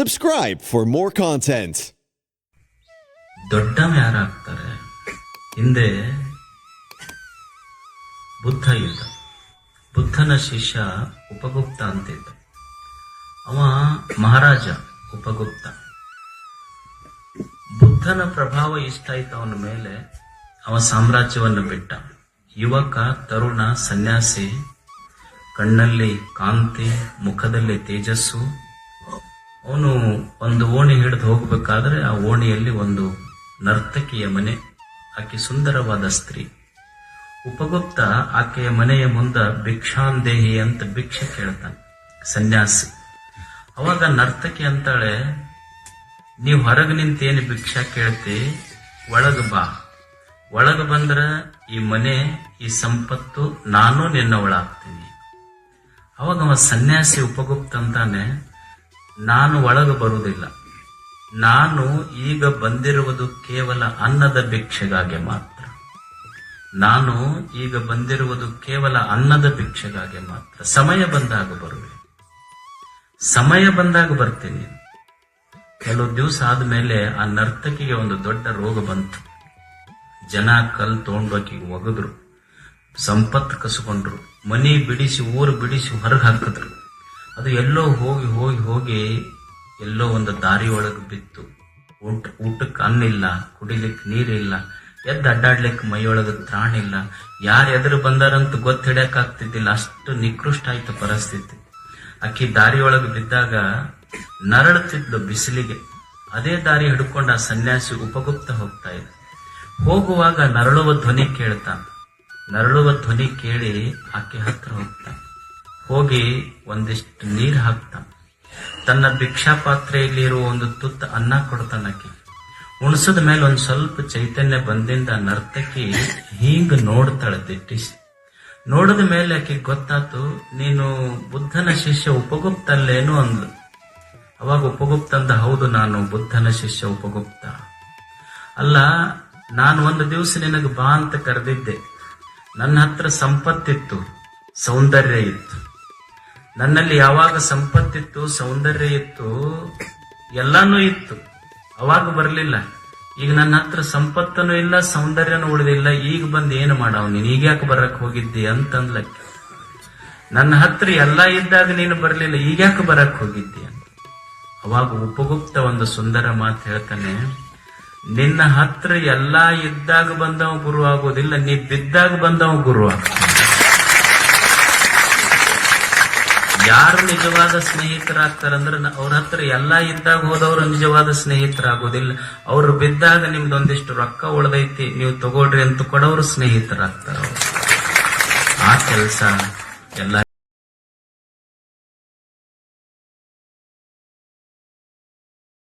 Subscribe for more content. ದೊಡ್ಡವ ಯಾರಾಗ್ತಾರೆ ಹಿಂದೆ ಬುದ್ಧ ಇದ್ದ ಬುದ್ಧನ ಶಿಷ್ಯ ಉಪಗುಪ್ತ ಅಂತಿದ್ದ. ಅವ ಮಹಾರಾಜ ಉಪಗುಪ್ತ. ಬುದ್ಧನ ಪ್ರಭಾವ ಇಷ್ಟ ಆಯ್ತು ಅವನ ಮೇಲೆ, ಅವ ಸಾಮ್ರಾಜ್ಯವನ್ನು ಬಿಟ್ಟ. ಯುವಕ, ತರುಣ, ಸನ್ಯಾಸಿ, ಕಣ್ಣಲ್ಲಿ ಕಾಂತಿ, ಮುಖದಲ್ಲಿ ತೇಜಸ್ಸು ಅವನು ಒಂದು ಓಣಿ ಹಿಡಿದು ಹೋಗಬೇಕಾದ್ರೆ ಆ ಓಣಿಯಲ್ಲಿ ಒಂದು ನರ್ತಕಿಯ ಮನೆ, ಆಕೆ ಸುಂದರವಾದ ಸ್ತ್ರೀ. ಉಪಗುಪ್ತ ಆಕೆಯ ಮನೆಯ ಮುಂದೆ ಭಿಕ್ಷಾಂದೇಹಿ ಅಂತ ಭಿಕ್ಷೆ ಕೇಳ್ತಾನೆ, ಸನ್ಯಾಸಿ. ಅವಾಗ ನರ್ತಕಿ ಅಂತಾಳೆ, ನೀವು ಹೊರಗೆ ನಿಂತೇನು ಭಿಕ್ಷಾ ಕೇಳ್ತಿ? ಒಳಗೆ ಬಾ. ಒಳಗೆ ಬಂದ್ರ ಈ ಮನೆ, ಈ ಸಂಪತ್ತು ನಾನು ನಿನ್ನವಳಾಗ್ತೀನಿ. ಅವಾಗ ಅವ ಸನ್ಯಾಸಿ ಉಪಗುಪ್ತ ಅಂತಾನೆ ನಾನು ಒಳಗೆ ಬರುವುದಿಲ್ಲ. ನಾನು ಈಗ ಬಂದಿರುವುದು ಕೇವಲ ಅನ್ನದ ಭಿಕ್ಷೆಗಾಗಿ ಮಾತ್ರ. ನಾನು ಈಗ ಬಂದಿರುವುದು ಕೇವಲ ಅನ್ನದ ಭಿಕ್ಷೆಗಾಗಿ ಮಾತ್ರ. ಸಮಯ ಬಂದಾಗ ಬರುವೆ. ಸಮಯ ಬಂದಾಗ ಬರ್ತೀನಿ. ಕೆಲವು ದಿವಸ ಆದ್ಮೇಲೆ ಆ ನರ್ತಕಿಗೆ ಒಂದು ದೊಡ್ಡ ರೋಗ ಬಂತು. ಜನ ಕಲ್ ತೊಗೊಂಡೋಗಿ ಒಗದ್ರು. ಸಂಪತ್ತು ಕಸ್ಕೊಂಡ್ರು. ಮನಿ ಬಿಡಿಸಿ, ಊರು ಬಿಡಿಸಿ ಹೊರಗೆ ಹಾಕಿದ್ರು ಅದು ಎಲ್ಲೋ ಹೋಗಿ ಹೋಗಿ ಹೋಗಿ ಎಲ್ಲೋ ಒಂದು ದಾರಿ ಒಳಗೆ ಬಿತ್ತು. ಊಟ, ಊಟಕ್ಕೆ ಅನ್ನಿಲ್ಲ ಕುಡಿಲಿಕ್ಕೆ ನೀರಿಲ್ಲ ಎದ್ದು ಅಡ್ಡಾಡ್ಲಿಕ್ಕೆ ಮೈಯೊಳಗೆ ತ್ರಾಣಿಲ್ಲ ಯಾರು ಎದುರು ಬಂದಾರಂತೂ ಗೊತ್ತ ಹಿಡಿಯಕ್ಕಾಗ್ತಿದ್ದಿಲ್ಲ ಅಷ್ಟು ನಿಕೃಷ್ಟ ಆಯ್ತು ಪರಿಸ್ಥಿತಿ ಅಕ್ಕಿ ದಾರಿಯೊಳಗೆ ಬಿದ್ದಾಗ ನರಳುತ್ತಿದ್ದು ಬಿಸಿಲಿಗೆ. ಅದೇ ದಾರಿ ಹಿಡ್ಕೊಂಡ ಆ ಸನ್ಯಾಸಿ ಉಪಗುಪ್ತ ಹೋಗ್ತಾ ಇದ್ದ ಹೋಗುವಾಗ ನರಳುವ ಧ್ವನಿ ಕೇಳ್ತಾನೆ. ನರಳುವ ಧ್ವನಿ ಕೇಳಿ ಆಕೆ ಹತ್ರ ಹೋಗ್ತಾನೆ. ಹೋಗಿ ಒಂದಿಷ್ಟು ನೀರು ಹಾಕ್ತಾನ. ತನ್ನ ಭಿಕ್ಷಾ ಪಾತ್ರೆಯಲ್ಲಿ ಇರುವ ಒಂದು ತುತ್ತ ಅನ್ನ ಕೊಡ್ತಾನಕ್ಕೆ ಉಣಸದ ಮೇಲೆ ಒಂದು ಸ್ವಲ್ಪ ಚೈತನ್ಯ ಬಂದಿಂದ ನರ್ತಕಿ ಹೀಗ್ ನೋಡ್ತಾಳೆ ದಿಟ್ಟಿಸಿ ನೋಡಿದ ಮೇಲೆ ಆಕೆ ಗೊತ್ತಾತು, ನೀನು ಬುದ್ಧನ ಶಿಷ್ಯ ಉಪಗುಪ್ತಲ್ಲೇನು ಅಂದ್ಲು. ಅವಾಗ ಉಪಗುಪ್ತ ಅಂದ, ಹೌದು, ನಾನು ಬುದ್ಧನ ಶಿಷ್ಯ ಉಪಗುಪ್ತ. ಅಲ್ಲ, ನಾನು ಒಂದು ದಿವಸ ನಿನಗೆ ಬಾ ಅಂತ ಕರೆದಿದ್ದೆ. ನನ್ನ ಹತ್ರ ಸಂಪತ್ತಿತ್ತು, ಸೌಂದರ್ಯ ಇತ್ತು. ನನ್ನಲ್ಲಿ ಯಾವಾಗ ಸಂಪತ್ತಿತ್ತು, ಸೌಂದರ್ಯ ಇತ್ತು, ಎಲ್ಲಾನು ಇತ್ತು. ಅವಾಗ ಬರಲಿಲ್ಲ. ಈಗ ನನ್ನ ಹತ್ರ ಸಂಪತ್ತನು ಇಲ್ಲ, ಸೌಂದರ್ಯನೂ ಉಳಿದಿಲ್ಲ. ಈಗ ಬಂದು ಏನು ಮಾಡವ್ ನೀನು? ಈಗ ಯಾಕೆ ಬರಕ್ ಹೋಗಿದ್ದಿ ಅಂತಂದ್ಲಕ್ಕೆ ನನ್ನ ಹತ್ರ ಎಲ್ಲ ಇದ್ದಾಗ ನೀನು ಬರಲಿಲ್ಲ. ಈಗ ಯಾಕೆ ಬರಕ್ ಹೋಗಿದ್ದಿ ಅಂತ. ಅವಾಗ ಉಪಗುಪ್ತ ಒಂದು ಸುಂದರ ಮಾತು ಹೇಳ್ತಾನೆ, ನಿನ್ನ ಹತ್ರ ಎಲ್ಲಾ ಇದ್ದಾಗ ಬಂದವ ಗುರು ಆಗೋದಿಲ್ಲ, ನೀ ಬಿದ್ದಾಗ ಬಂದವ ಗುರು ಆಗ್ತಾನೆ. ಯಾರು ನಿಜವಾದ ಸ್ನೇಹಿತರಾಗ್ತಾರಂದ್ರೆ ಅವ್ರ ಹತ್ರ ಎಲ್ಲಾ ಇದ್ದಾಗ ಹೋದವರು ನಿಜವಾದ ಸ್ನೇಹಿತರಾಗೋದಿಲ್ಲ ಅವ್ರು ಬಿದ್ದಾಗ ನಿಮ್ದೊಂದಿಷ್ಟು ರೊಕ್ಕ ಉಳ್ದೈತಿ, ನೀವು ತಗೊಳ್ರಿ ಅಂತ ಕೊಡೋರು ಸ್ನೇಹಿತರಾಗ್ತಾರ. ಆ ಕೆಲಸ ಎಲ್ಲ